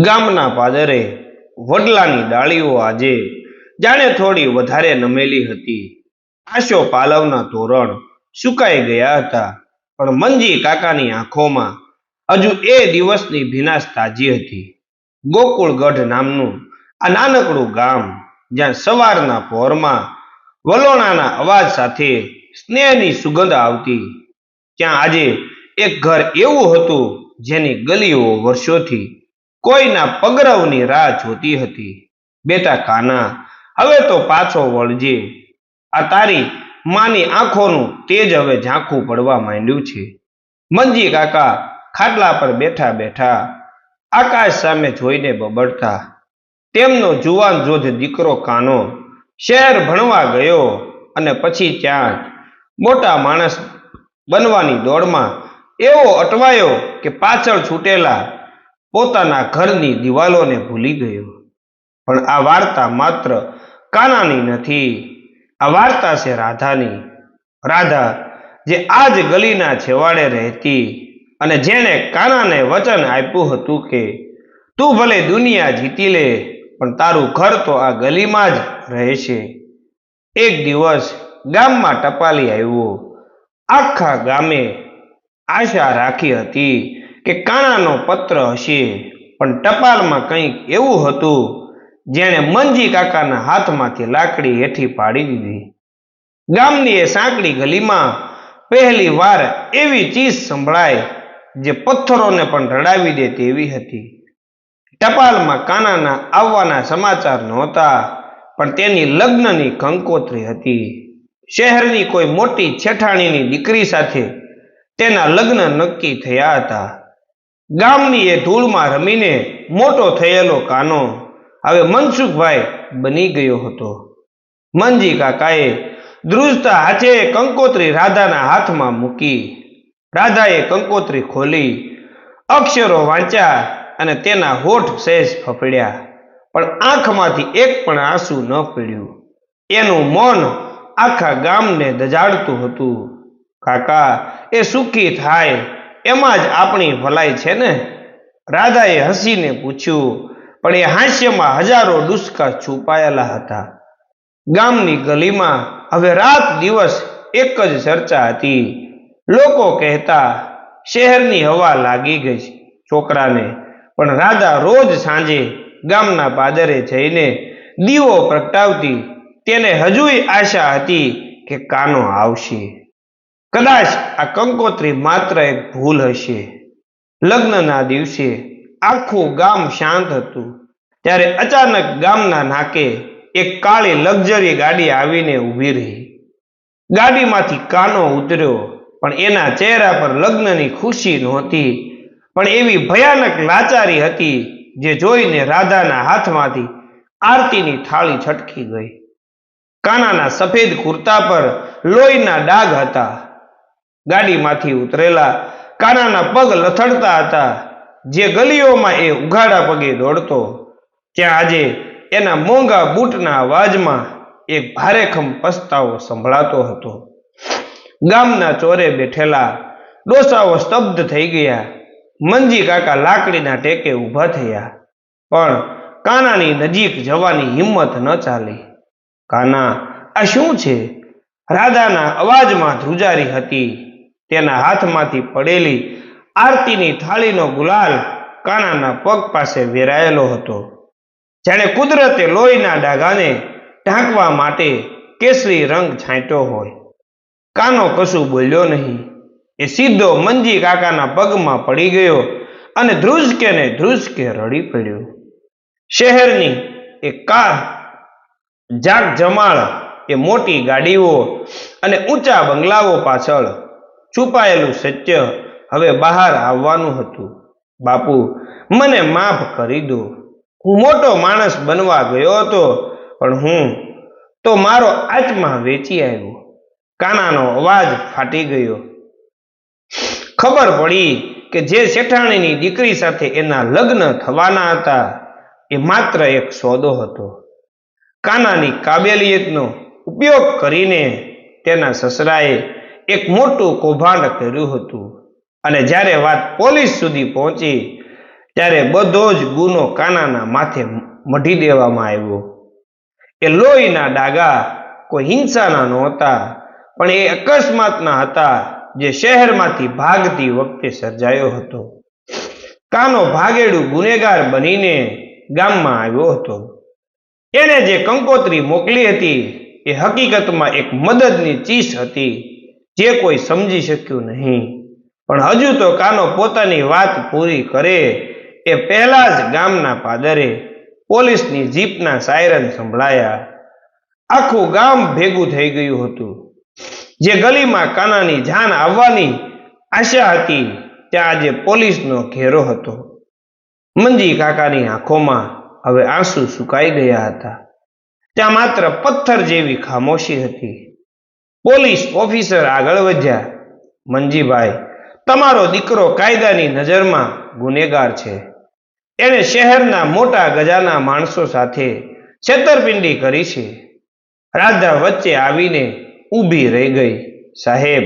ગામના પાદરે વડલાની ડાળીઓ આજે જાણે થોડી વધારે નમેલી હતી. આશો પાલવના તોરણ સુકાઈ ગયા હતા, પણ મંજી કાકાની આંખોમાં હજુ એ દિવસની ભીનાશ તાજી હતી. ગોકુળગઢ નામનું આ નાનકડું ગામ, જ્યાં સવારના પહોરમાં વલોણાના અવાજ સાથે સ્નેહની સુગંધ આવતી, ત્યાં આજે એક ઘર એવું હતું જેની ગલીઓ વર્ષોથી કોઈના પગરવની રાહ જોતી હતી. બેટા કાના, હવે તો પાછો વળજે. આ તારી માની આંખોનું તેજ હવે ઝાંખું પડવા માંડ્યું છે. મંજી કાકા ખાટલા પર બેઠા બેઠા આકાશ સામે જોઈને બબડતા. તેમનો જુવાન જોધ દીકરો કાનો શહેર ભણવા ગયો અને પછી ત્યાં મોટા માણસ બનવાની દોડમાં એવો અટવાયો કે પાછળ છૂટેલા પોતાના ઘરની દિવાલોને ભૂલી ગયો. પણ આ વાર્તા માત્ર કાનાની નથી. આ વાર્તા છે રાધાની. રાધા, જે આજ ગલીના છેવાડે રહેતી અને જેણે કાનાને વચન આપ્યું હતું કે, તું ભલે દુનિયા જીતી લે, પણ તારું ઘર તો આ ગલીમાં જ રહેશે. એક દિવસ ગામમાં ટપાલી આવ્યો. આખા ગામે આશા રાખી હતી કે કાનાનો પત્ર હશે. પણ ટપાલમાં કંઈક એવું હતું, જેણે મંજી કાકાના હાથમાંથી લાકડી હેઠી પાડી દીધી. ગામની એ સાંકડી ગલીમાં પહેલી વાર એવી ચીજ સંભળાય, જે પથ્થરોને પણ રડાવી દે તેવી હતી. ટપાલમાં કાનાના આવવાના સમાચાર નહોતા, પણ તેની લગ્નની કંકોત્રી હતી. શહેરની કોઈ મોટી છેઠાણીની દીકરી સાથે તેના લગ્ન નક્કી થયા હતા. ગામની એ ધૂળમાં રમીને મોટો થયેલો કાનો હવે મનસુખભાઈ બની ગયો હતો. મનજી કાકાએ ધ્રુજતા હાથે કંકોત્રી રાધાના હાથમાં મૂકી. રાધાએ કંકોત્રી ખોલી, અક્ષરો વાંચ્યા અને તેના હોઠ સહેજ ફફડ્યા. પણ આંખમાંથી એક પણ આંસુ ન પડ્યું. એનું મન આખા ગામને દજાડતું હતું. કાકા, એ સુખી થાય એમાં જ આપણી ભલાઈ છે ને? રાધાએ હસીને પૂછ્યું, પણ એ હાસ્યમાં હજારો દુષ્કા છુપાયેલા હતા. ગામની ગલીમાં હવે રાત દિવસ એક જ ચર્ચા હતી. લોકો કહેતા, શહેરની હવા લાગી ગઈ છોકરાને. પણ રાધા રોજ સાંજે ગામના પાદરે જઈને દીવો પ્રગટાવતી તેને હજુય આશા હતી કે કાનો આવશે. કદાચ આ કંકોત્રી માત્ર એક ભૂલ હશે. લગ્નના દિવસે આખું ગામ શાંત હતું. ત્યારે અચાનક ગામના નાકે એક કાળી લક્ઝરી ગાડી આવીને ઊભી રહી. ગાડીમાંથી કાનો ઉતર્યો, પણ એના ચહેરા પર લગ્નની ખુશી નહોતી. પણ એવી ભયાનક લાચારી હતી જે જોઈને રાધાના હાથમાંથી આરતીની થાળી છટકી ગઈ. કાનાના સફેદ કુર્તા પર લોહીના ડાઘ હતા. ગાડીમાંથી ઉતરેલા કાનાના પગ લથડતા હતા. જે ગલીઓમાં એ ઉઘાડા પગે દોડતો, ત્યાં આજે એના મોંઘા બૂટના અવાજમાં એક ભારેખમ પસ્તાવો સંભળાતો હતો. ગામના ચોરે બેઠેલા ડોસાઓ સ્તબ્ધ થઈ ગયા. મંજી કાકા લાકડીના ટેકે ઊભા થયા. પણ કાનાની નજીક જવાની હિંમત ન ચાલી. કાના, આ શું છે? રાધાના અવાજમાં ધ્રુજારી હતી. તેના હાથમાંથી પડેલી આરતીની થાળીનો ગુલાલ કાનાના પગ પાસે વેરાયેલો હતો. જાણે કુદરતે લોહીના ડાઘાને ઢાંકવા માટે કેસરી રંગ છાંટ્યો હોય. કાનો કશું બોલ્યો નહીં. એ સીધો મંજી કાકાના પગમાં પડી ગયો અને ધ્રુજકે ને ધ્રુજકે રડી પડ્યો. શહેરની એ કાર જાગ જમાળ એ મોટી ગાડીઓ અને ઊંચા બંગલાઓ પાછળ છુપાયેલું સત્ય હવે બહાર આવવાનું હતું. બાપુ, મને માફ કરી દો. હું મોટો માણસ બનવા ગયો હતો, પણ હું તો મારો આત્મા વેચી આવ્યો. કાનાનો અવાજ ફાટી ગયો. ખબર પડી કે જે શેઠાણીની દીકરી સાથે એના લગ્ન થવાના હતા, એ માત્ર એક સોદો હતો. કાનાની કાબેલિયતનો ઉપયોગ કરીને તેના સસરાએ એક મોટું કૌભાંડ કર્યું હતું. અને જ્યારે વાત પોલીસ સુધી પહોંચી, ત્યારે બધો જ ગુનો કાનાના માથે મઢી દેવામાં આવ્યો. એ લોહીના ડાગા કોઈ હિંસાના નહોતા, પણ એ અકસ્માતના હતા જે શહેરમાંથી ભાગતી વખતે સર્જાયો હતો. કાનો ભાગેડું ગુનેગાર બનીને ગામમાં આવ્યો હતો. એણે જે કંકોત્રી મોકલી હતી, એ હકીકતમાં એક મદદની ચીસ હતી. જે કોઈ સમજી શક્યું નહીં. પણ હજુ તો કાનો પોતાની વાત પૂરી કરે એ પહેલા જ ગામના પાદરે પોલીસની જીપના સાયરન સંભળાયા. આખું ગામ ભેગું થઈ ગયું હતું. જે ગલીમાં કાનાની જાન આવવાની આશા હતી ત્યાં આજે પોલીસનો ઘેરો હતો. મંજી કાકાની આંખોમાં હવે આંસુ સુકાઈ ગયા હતા. ત્યાં માત્ર પથ્થર જેવી ખામોશી હતી. પોલીસ ઓફિસર આગળ વધ્યા. મંજીભાઈ, તમારો દીકરો કાયદાની નજરમાં ગુનેગાર છે. એણે શહેરના મોટા ગજાના માણસો સાથે છેતરપિંડી કરી છે. રાધા વચ્ચે આવીને ઊભી રહી ગઈ. સાહેબ,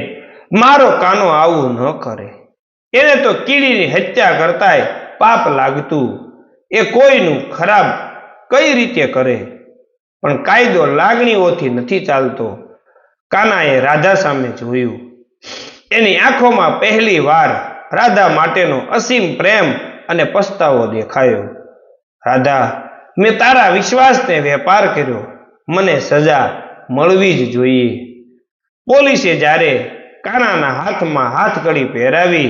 મારો કાનો આવું ન કરે. એને તો કીડીની હત્યા કરતાય પાપ લાગતું. એ કોઈનું ખરાબ કઈ રીતે કરે? પણ કાયદો લાગણીઓથી નથી ચાલતો. કાનાએ રાધા સામે જોયું. એની આંખોમાં પહેલી વાર રાધા માટેનો અસીમ પ્રેમ અને પસ્તાવો દેખાયો. રાધા મેં તારા વિશ્વાસને વેપાર કર્યો. મને સજા મળવી જ જોઈએ. પોલીસે જ્યારે કાનાના હાથમાં હાથકડી પહેરાવી,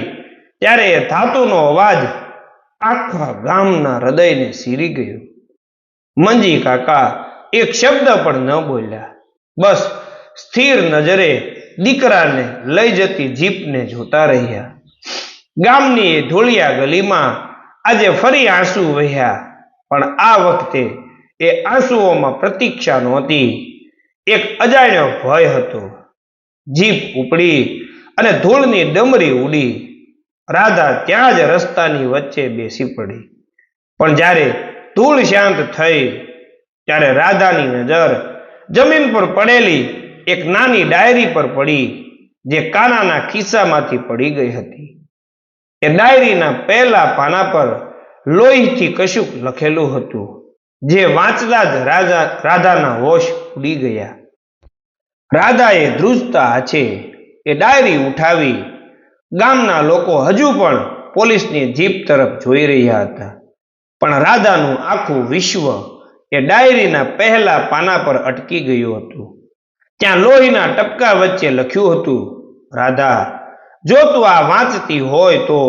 ત્યારે એ ધાતુનો અવાજ આખા ગામના હૃદયને સીરી ગયો. મંજી કાકા, એક શબ્દ પણ ન બોલ્યા. બસ સ્થિર નજરે દીકરાને લઈ જતી જીપને જોતા રહ્યા. ગામની એ ધૂળિયા ગલીમાં આજે ફરી આંસુ વહ્યા, પણ આ વખતે એ આંસુઓમાં પ્રતીક્ષા નહોતી. એક અજાણ્યો ભય હતો. જીપ ઉપડી અને ધૂળની ડમરી ઉડી. રાધા ત્યાં જ રસ્તાની વચ્ચે બેસી પડી. પણ જ્યારે ધૂળ શાંત થઈ, ત્યારે રાધાની નજર જમીન પર પડેલી એક નાની ડાયરી પર પડી, જે કાનાના ખિસ્સામાંથી પડી ગઈ હતી. એ ડાયરીના પહેલા પાના પર લોહીથી કશુંક લખેલું હતું, જે વાંચતા જ રાજા, રાધાના હોશ ઉડી ગયા. રાધાએ ધ્રુજતા હાથે એ ડાયરી ઉઠાવી, ગામના લોકો હજુ પણ પોલીસની જીપ તરફ જોઈ રહ્યા હતા. પણ રાધાનું આખું વિશ્વ એ ડાયરીના પહેલા પાના પર અટકી ગયું હતું. ત્યાં લોહીના ટપકા વચ્ચે લખ્યું હતું, રાધા, જો તું આ વાંચતી હોય તો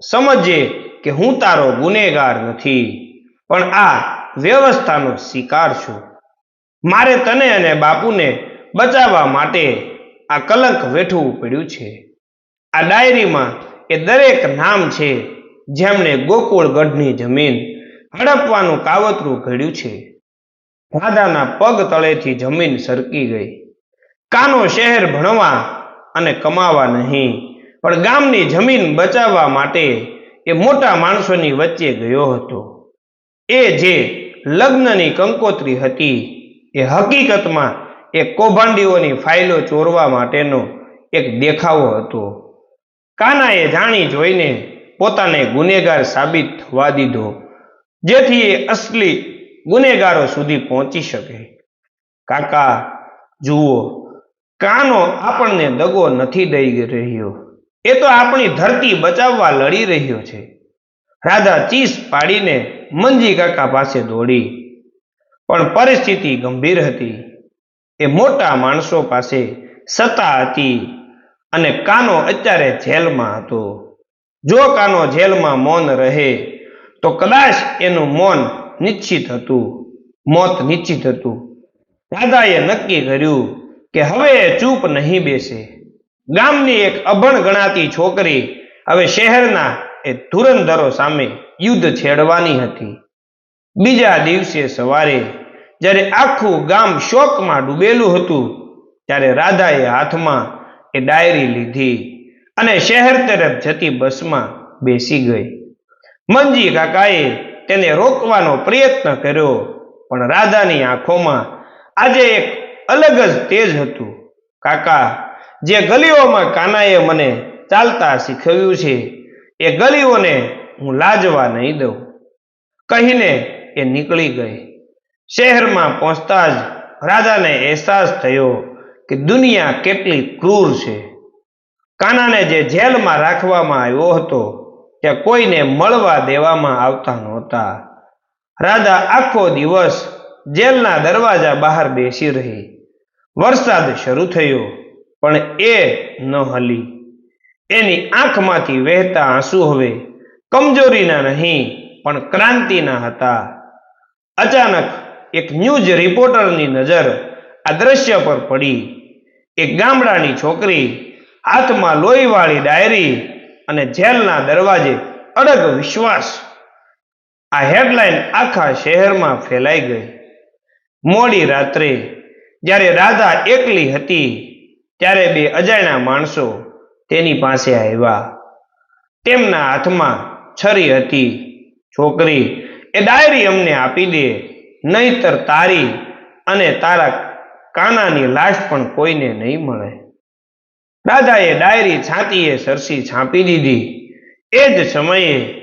સમજે કે હું તારો ગુનેગાર નથી, પણ આ વ્યવસ્થાનો શિકાર છું. મારે તને અને બાપુને બચાવવા માટે આ કલંક વેઠવું પડ્યું છે. આ ડાયરીમાં એ દરેક નામ છે જેમણે ગોકુળગઢની જમીન હડપવાનું કાવતરું ઘડ્યું છે. રાધાના પગ તળેથી જમીન સરકી ગઈ. કાનો શહેર ભણવા અને કમાવા નહીં. પણ ગામની જમીન બચાવવા માટે એ મોટા માણસોની વચ્ચે ગયો હતો. એ જે લગ્નની કંકોત્રી હતી, એ હકીકતમાં એ કૌભાંડીઓની ફાઇલો ચોરવા માટેનો એક દેખાવો હતો. કાનાએ જાણી જોઈને પોતાને ગુનેગાર સાબિત થવા દીધો, જેથી એ અસલી ગુનેગારો સુધી પહોંચી શકે. કાકા, જુઓ કાનો આપણને દગો નથી દઈ રહ્યો. એ તો આપણી ધરતી બચાવવા લડી રહ્યો છે. રાધા ચીસ પાડીને મંજી કાકા પાસે દોડી. પણ પરિસ્થિતિ ગંભીર હતી. એ મોટા માણસો પાસે સત્તા હતી અને કાનો અત્યારે જેલમાં હતો. જો કાનો જેલમાં મૌન રહે, તો કદાચ એનું મૌન નિશ્ચિત હતું. મોત નિશ્ચિત હતું. રાધાએ નક્કી કર્યું કે હવે ચૂપ નહીં બેસે. ગામની એક અભણ ગણાતી છોકરી હવે શહેરના એ ધુરંધરો સામે યુદ્ધ છેડવાની હતી. બીજા દિવસે સવારે જ્યારે આખું ગામ શોકમાં ડૂબેલું હતું, ત્યારે રાધાએ હાથમાં એ ડાયરી લીધી અને શહેર તરફ જતી બસમાં બેસી ગઈ. મંજી કાકાએ તેને રોકવાનો પ્રયત્ન કર્યો, પણ રાધાની આંખોમાં આજે એક અલગ જ તેજ હતું. કાકા, જે ગલીઓમાં કાનાએ મને ચાલતા શીખવ્યું છે, એ ગલીઓને હું લાજવા નહીં દઉં. કહીને એ નીકળી ગઈ. શહેરમાં પહોંચતા જ રાજાને અહેસાસ થયો કે દુનિયા કેટલી ક્રૂર છે. કાનાને જે જેલમાં રાખવામાં આવ્યો હતો, ત્યાં કોઈને મળવા દેવામાં આવતા નહોતા. રાજા આખો દિવસ જેલના દરવાજા બહાર બેસી રહી. વરસાદ શરૂ થયો, પણ એ ન હલી. એની આંખમાંથી વહેતા આંસુ હવે કમજોરીના નહીં, પણ ક્રાંતિના હતા. અચાનક એક ન્યૂઝ રિપોર્ટરની નજર આ દ્રશ્ય પર પડી. એક ગામડાની છોકરી હાથમાં લોહીવાળી ડાયરી અને જેલના દરવાજે અડગ વિશ્વાસ. આ હેડલાઇન આખા શહેરમાં ફેલાઈ ગઈ. મોડી રાત્રે જ્યારે રાધા એકલી હતી, ત્યારે બે અજાણ્યા માણસો તેની પાસે આવ્યા. તેમના હાથમાં છરી હતી. છોકરી, એ ડાયરી અમને આપી દે, નહીતર તારી અને તારા કાનાની લાશ પણ કોઈને નહીં મળે. રાધાએ ડાયરી છાતીએ સરસી છાંપી દીધી. એ જ સમયે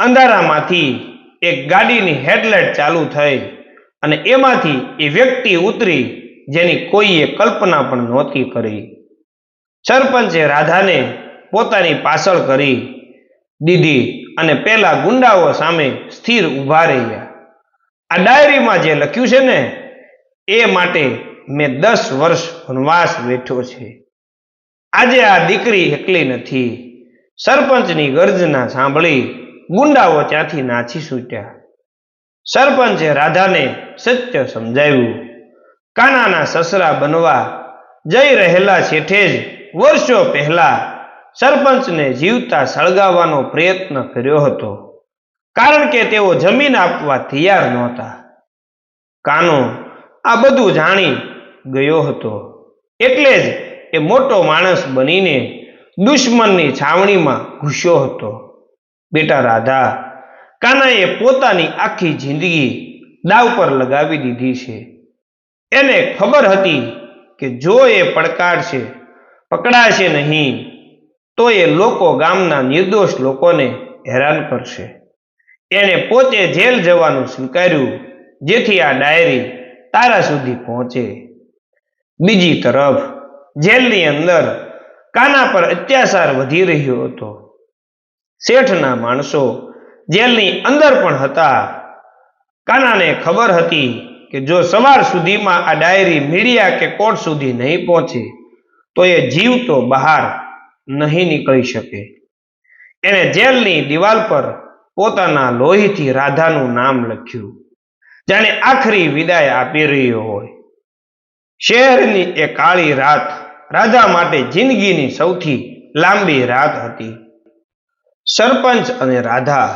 અંધારામાંથી એક ગાડીની હેડલાઇટ ચાલુ થઈ અને એમાંથી એ વ્યક્તિ ઉતરી જેની કોઈએ કલ્પના પણ નહોતી કરી. સરપંચે રાધાને પોતાની પાછળ કરી. દીધી અને પેલા ગુંડાઓ સામે સ્થિર ઊભા રહ્યા. આ ડાયરીમાં જે લખ્યું છે ને, એ માટે મેં દસ વર્ષ વનવાસ વેઠ્યો છે. આજે આ દીકરી એકલી નથી. સરપંચની ગર્જના સાંભળી ગુંડાઓ ત્યાંથી નાચી છૂટ્યા. સરપંચે રાધાને સત્ય સમજાવ્યું. કાનાના સસરા બનવા જઈ રહેલા છેઠે જ વર્ષો પહેલા સરપંચને જીવતા સળગાવવાનો પ્રયત્ન કર્યો હતો. કારણ કે તેઓ જમીન આપવા તૈયાર નહોતા. કાનો આ બધું જાણી ગયો હતો. એટલે જ એ મોટો માણસ બનીને દુશ્મનની છાવણીમાં ઘૂસ્યો હતો. બેટા રાધા, કાનાએ પોતાની આખી જિંદગી દાવ પર લગાવી દીધી છે. એને ખબર હતી કે જો એ પડકારશે, પકડાશે નહીં, તો એ લોકો ગામના નિર્દોષ લોકોને હેરાન કરશે. એણે પોતે જેલ જવાનું સ્વીકાર્યું, જેથી આ ડાયરી તારા સુધી પહોંચે. બીજી તરફ, જેલની અંદર કાના પર અત્યાચાર વધી રહ્યો હતો. શેઠના માણસો જેલની અંદર પણ હતા. કાનાને ખબર હતી કે જો સવાર સુધીમાં આ ડાયરી મીડિયા કે કોર્ટ સુધી નહીં પહોંચે, તો એ જીવતો બહાર નહીં નીકળી શકે. એણે જેલની દિવાલ પર પોતાના લોહીથી રાધાનું નામ લખ્યું, જાણે આખરી વિદાય આપી રહ્યો હોય. શહેરની એ કાળી રાત રાધા માટે જિંદગીની સૌથી લાંબી રાત હતી. સરપંચ અને રાધા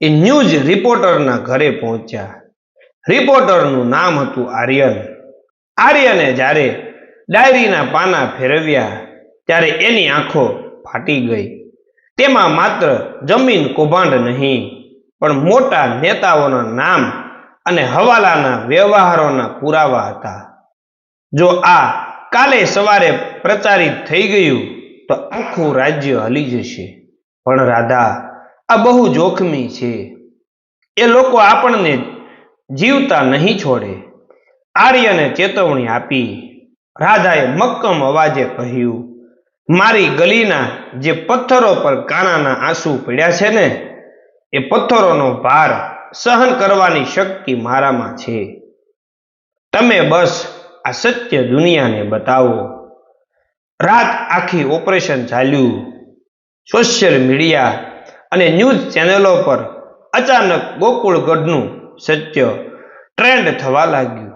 એ ન્યૂઝ રિપોર્ટરના ઘરે પહોંચ્યા. રિપોર્ટરનું નામ હતું આર્યન. આર્યને જ્યારે ડાયરીના પાના ફેરવ્યા, ત્યારે એની આંખો ફાટી ગઈ. તેમાં માત્ર જમીન કૌભાંડ નહીં, પણ મોટા નેતાઓના નામ અને હવાલાના વ્યવહારોના પુરાવા હતા. જો આ કાલે સવારે પ્રચારિત થઈ ગયું, તો આખું રાજ્ય હલી જશે. પણ રાધા, આ બહુ જોખમી છે. એ લોકો આપણને જીવતા નહીં છોડે. આર્યને ચેતવણી આપી. રાધાએ મક્કમ અવાજે કહ્યું, મારી ગલીના જે પથ્થરો પર કાનાના આંસુ પડ્યા છે ને, એ પથ્થરોનો ભાર સહન કરવાની શક્તિ મારામાં છે. તમે બસ આ સત્ય દુનિયાને બતાવો. રાત આખી ઓપરેશન ચાલ્યું. સોશિયલ મીડિયા અને ન્યૂઝ ચેનલો પર અચાનક ગોકુળગઢનું સત્ય ટ્રેન્ડ થવા લાગ્યું.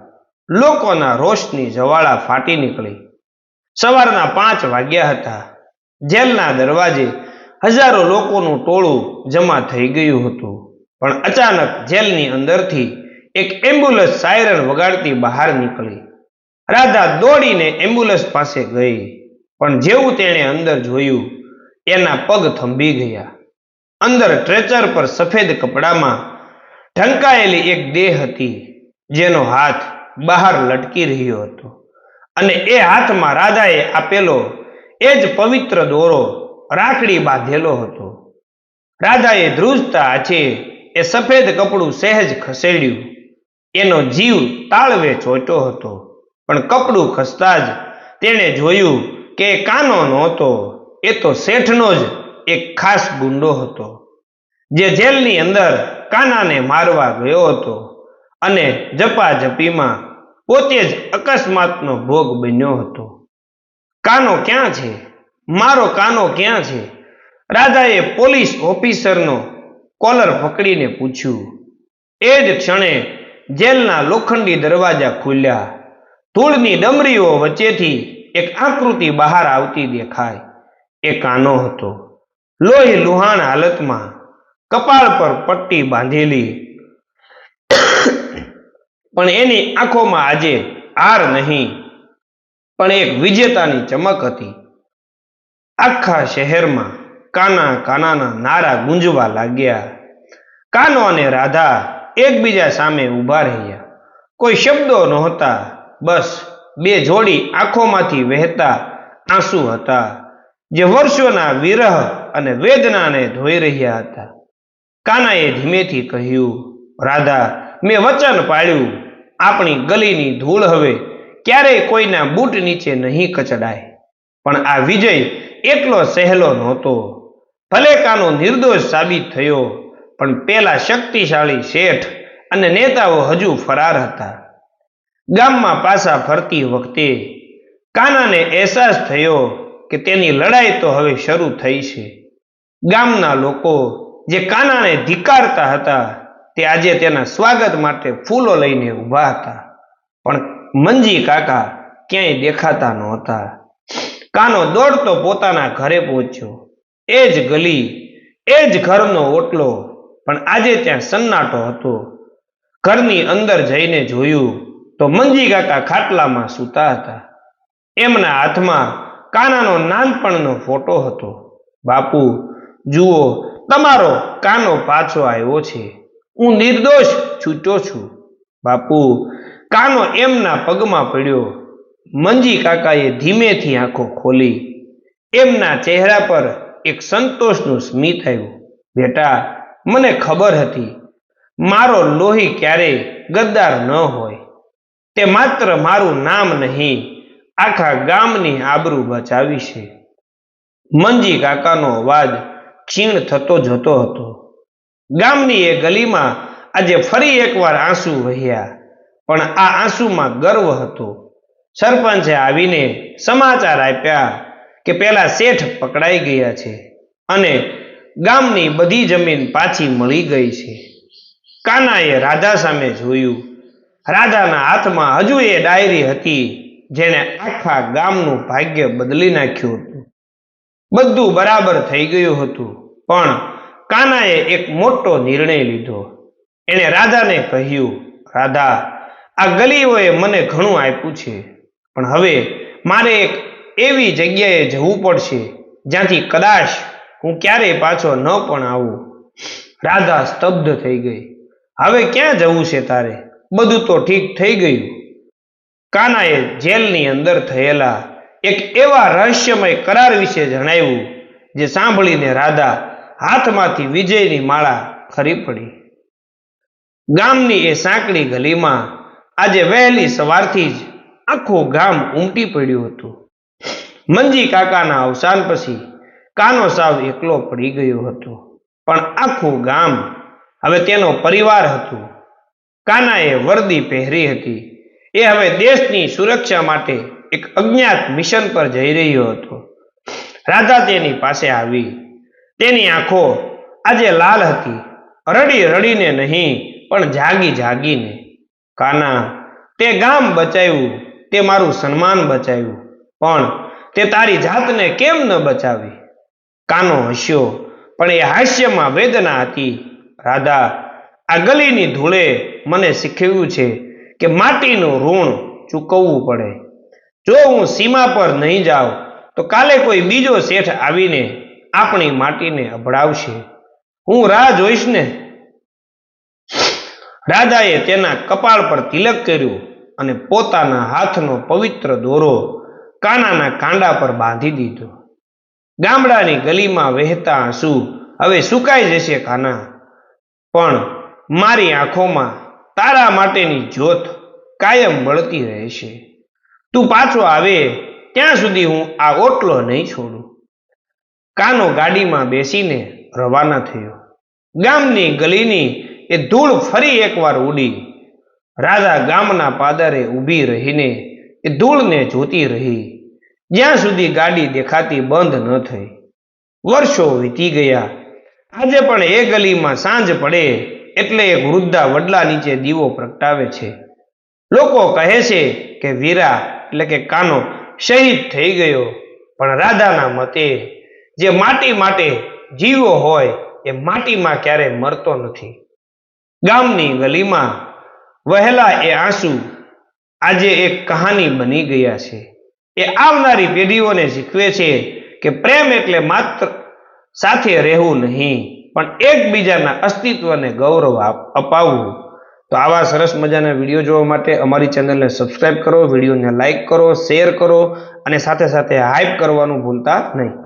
લોકોના રોષની જવાળા ફાટી નીકળી. સવારના પાંચ વાગ્યા હતા. જેલના દરવાજે હજારો લોકોનું ટોળું જમા થઈ ગયું હતું. પણ અચાનક જેલની અંદરથી એક એમ્બ્યુલન્સ સાયરન વગાડતી બહાર નીકળી. રાધા દોડીને એમ્બ્યુલન્સ પાસે ગઈ. પણ જેવું તેણે અંદર જોયું, એના પગ થંભી ગયા. અંદર ટ્રેચર પર સફેદ કપડામાં ઢંકાયેલી એક દેહ હતી, જેનો હાથ બહાર લટકી રહ્યો હતો. અને એ હાથમાં રાધાએ આપેલો એ જ પવિત્ર દોરો રાખડી બાંધેલો હતો. રાધાએ ધ્રુજતા હાથે એ સફેદ કપડું સહેજ ખસેડ્યું. એનો જીવ તાળવે ચોટ્યો હતો, પણ કપડું ખસતા જ તેણે જોયું કે કાનો નહોતો, એ તો શેઠનો જ એક ખાસ ગુંડો હતો, જે જેલની અંદર કાનાને મારવા ગયો હતો અને જપાજપીમાં પોતે જ અકસ્માતનો ભોગ બન્યો હતો. કાનો ક્યાં છે? મારો કાનો ક્યાં છે? રાધાએ પોલીસ ઓફિસરનો કોલર પકડીને પૂછ્યું. એ જ ક્ષણે જેલના લોખંડી દરવાજા ખુલ્યા. ધૂળની ડમરીઓ વચ્ચેથી એક આકૃતિ બહાર આવતી દેખાય. એ કાનો હતો. લોહી લુહાણ હાલતમાં કપાળ પર પટ્ટી બાંધેલી. પણ એની આંખોમાં આજે હાર નહીં, પણ એક વિજેતાની ચમક હતી. આખા શહેરમાં કાના કાનાના નારા ગુંજવા લાગ્યા. કાનો અને રાધા એકબીજા સામે ઊભા રહ્યા. કોઈ શબ્દો નહોતા, બસ બે જોડી આંખોમાંથી વહેતા આંસુ હતા, જે વર્ષોના વિરહ અને વેદનાને ધોઈ રહ્યા હતા. કાનાએ ધીમેથી કહ્યું, રાધા, મેં વચન પાળ્યું. આપણી ગલીની ધૂળ હવે ક્યારેય કોઈના બૂટ નીચે નહીં કચડાય. પણ આ વિજય એટલો સહેલો નહોતો. ભલે કાનો નિર્દોષ સાબિત થયો, પણ પેલા શક્તિશાળી શેઠ અને નેતાઓ હજુ ફરાર હતા. ગામમાં પાછા ફરતી વખતે કાનાને અહેસાસ થયો કે તેની લડાઈ તો હવે શરૂ થઈ છે. ગામના લોકો જે કાનાને ધિકારતા હતા, તે આજે તેના સ્વાગત માટે ફૂલો લઈને ઊભા હતા. પણ મંજી કાકા ક્યાંય દેખાતા નહોતા. કાનો દોડતો પોતાના ઘરે પહોંચ્યો. એ જ ગલી, એ જ ઘરનો ઓટલો, પણ આજે ત્યાં સન્નાટો હતો. ઘરની અંદર જઈને જોયું તો મંજી કાકા ખાટલામાં સૂતા હતા. એમના હાથમાં કાનાનો નાનપણનો ફોટો હતો. બાપુ, જુઓ તમારો કાનો પાછો આવ્યો છે. હું નિર્દોષ છૂટો છું. બાપુ, કાનો એમના પગમાં પડ્યો. મંજી કાકાએ ધીમેથી આંખો ખોલી. એમના ચહેરા પર એક સંતોષનું સ્મિત આવ્યું. બેટા, મને ખબર હતી, મારો લોહી ક્યારેય ગદ્દાર ન હોય. તે માત્ર મારું નામ નહીં, આખા ગામની આબરૂ બચાવી છે. મંજી કાકાનો અવાજ ક્ષીણ થતો જતો હતો. ગામની એ ગલીમાં આજે ફરી એકવાર આંસુ વહ્યા, પણ આ આંસુમાં ગર્વ હતો. સરપંચે આવીને સમાચાર આપ્યા કે પેલા શેઠ પકડાઈ ગયા છે અને ગામની બધી જમીન પાછી મળી ગઈ છે. કાનાએ રાધા સામે જોયું. રાધાના હાથમાં હજુ એ ડાયરી હતી જેણે આખા ગામનું ભાગ્ય બદલી નાખ્યું હતું. બધું બરાબર થઈ ગયું હતું. પણ કાનાએ એક મોટો નિર્ણય લીધો. એણે રાધાને કહ્યું, રાધા, આ ગલીઓએ મને ઘણું આપ્યું છે, પણ હવે મારે એક એવી જગ્યાએ જવું પડશે, જ્યાંથી કદાચ હું ક્યારેય પાછો ન પણ આવું. રાધા સ્તબ્ધ થઈ ગઈ. હવે ક્યાં જવું છે તારે? બધું તો ઠીક થઈ ગયું. કાનાએ જેલની અંદર થયેલા એક એવા રહસ્યમય કરાર વિશે જણાવ્યું, જે સાંભળીને રાધા હાથમાંથી વિજયની માળા ખરી પડી. ગામની એ સાંકડી ગલીમાં આજે વહેલી સવારથી જ આખું ગામ ઉમટી પડ્યું હતું. મંજી કાકાના અવસાન પછી કાનો સાવ એકલો પડી ગયો હતો. પણ આખું ગામ હવે તેનો પરિવાર હતું. કાનાએ વર્દી પહેરી હતી. એ હવે દેશની સુરક્ષા માટે એક અજ્ઞાત મિશન પર જઈ રહ્યો હતો. રાધા તેની પાસે આવી. તેની આંખો આજે લાલ હતી. રડી રડીને નહીં, પણ જાગી જાગીને. કાના, તે ગામ બચાવ્યું તે મારું સન્માન બચાવ્યું પણ તે તારી જાતને કેમ ન બચાવી? કાનો હસ્યો, પણ એ હાસ્યમાં વેદના હતી. રાધા, આ ગલીની ધૂળે મને શીખવ્યું છે કે માટીનું ઋણ ચૂકવવું પડે. જો હું સીમા પર નહીં જાઉં, તો કાલે કોઈ બીજો શેઠ આવીને આપણી માટીને અભડાવશે. હું રાહ જોઈશ ને? રાધાએ તેના કપાળ પર તિલક કર્યું અને પોતાના હાથનો પવિત્ર દોરો કાનાના કાંડા પર બાંધી દીધો. ગામડાની ગલીમાં વહેતા આંસુ હવે સુકાઈ જશે કાના. પણ મારી આંખોમાં તારા માટેની જ્યોત કાયમ બળતી રહેશે. તું પાછો આવે, ત્યાં સુધી હું આ ઓટલો નહીં છોડું. કાનો ગાડીમાં બેસીને રવાના થયો. ગામની ગલીની એ ધૂળ ફરી એકવાર ઉડી. રાધા ગામના પાદરે ઊભી રહીને એ ધૂળને જોતી રહી. જ્યાં સુધી ગાડી દેખાતી બંધ ન થઈ. વર્ષો વીતી ગયા. આજે પણ એ ગલીમાં સાંજ પડે એટલે એક વૃદ્ધા વડલા નીચે દીવો પ્રગટાવે છે. લોકો કહે છે કે વીરા એટલે કે કાનો શહીદ થઈ ગયો. પણ રાધાના મતે જે માટી માટે જીવો હોય, એ માટીમાં ક્યારેય મરતો નથી. ગામની ગલીમાં વહેલા એ આંસુ આજે એક કહાની બની ગયા છે. એ આવનારી પેઢીઓને શીખવે છે કે પ્રેમ એટલે માત્ર સાથે રહેવું નહીં, પણ એકબીજાના અસ્તિત્વને ગૌરવ અપાવવું. તો આવા સરસ મજાના વીડિયો જોવા માટે અમારી ચેનલને સબસ્ક્રાઇબ કરો, વિડીયોને લાઈક કરો, શેર કરો અને સાથે સાથે હાઇપ કરવાનું ભૂલતા નહીં.